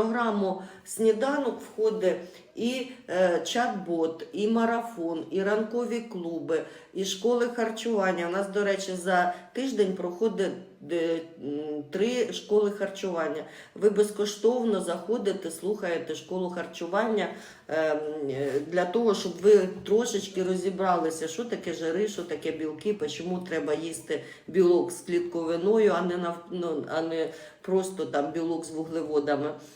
програму сніданок входить і е, чат-бот, і марафон, і ранкові клуби, і школи харчування. У нас, до речі, за тиждень проходить три школи харчування. Ви безкоштовно заходите, слухаєте школу харчування е, е, для того, щоб ви трошечки розібралися, що таке жири, що таке білки, чому треба їсти білок з клітковиною, а не нав- ну, а не просто там білок з вуглеводами.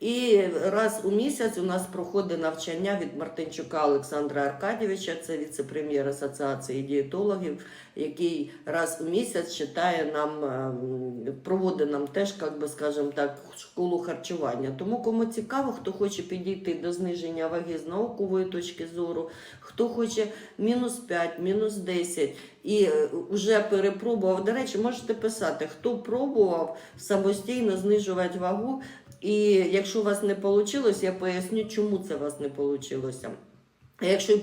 І раз у місяць у нас проходить навчання від Мартинчука Олександра Аркадійовича, це віце-прем'єр Асоціації дієтологів, який раз у місяць читає нам, ем, проводить нам теж, як би скажемо так, школу харчування. Тому кому цікаво, хто хоче підійти до зниження ваги з наукової точки зору, хто хоче мінус 5, мінус 10 і е, вже перепробував. До речі, можете писати, хто пробував самостійно знижувати вагу. І якщо у вас не вийшло, я поясню, чому це у вас не вийшло. А якщо